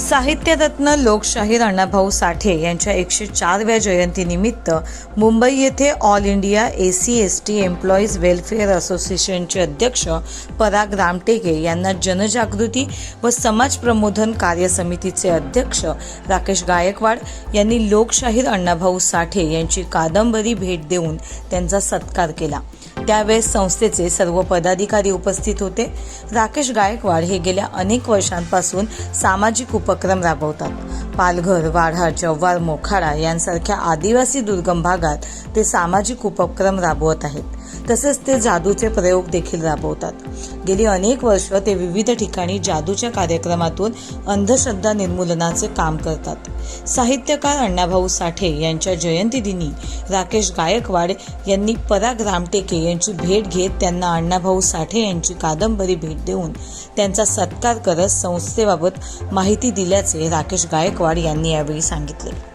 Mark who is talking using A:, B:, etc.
A: साहित्यरत्न लोकशाहीर अण्णाभाऊ साठे यांच्या एकशे चारव्या जयंतीनिमित्त मुंबई येथे all India A C S T employees welfare असोसिएशनचे अध्यक्ष पराग रामटेके यांना जनजागृती व समाज प्रबोधन कार्य समितीचे अध्यक्ष राकेश गायकवाड यांनी लोकशाहीर अण्णाभाऊ साठे यांची कादंबरी भेट देऊन त्यांचा सत्कार केला. त्यावेळेस संस्थेचे सर्व पदाधिकारी उपस्थित होते. राकेश गायकवाड हे गेल्या अनेक वर्षांपासून सामाजिक उपक्रम राबवतात. पालघर वाढा जव्हार मोखाडा यांसारख्या आदिवासी दुर्गम भागात ते सामाजिक उपक्रम राबवत आहेत. तसेच ते जादूचे प्रयोग देखील राबवतात. गेली अनेक वर्ष ते विविध ठिकाणी जादूच्या कार्यक्रमातून अंधश्रद्धा निर्मूलनाचे काम करतात. साहित्यकार अण्णाभाऊ साठे यांच्या जयंतीदिनी राकेश गायकवाड यांनी पराग रामटेके यांची भेट घेत त्यांना अण्णाभाऊ साठे यांची कादंबरी भेट देऊन त्यांचा सत्कार करत संस्थेबाबत माहिती दिल्याचे राकेश गायकवाड यांनी यावेळी सांगितले.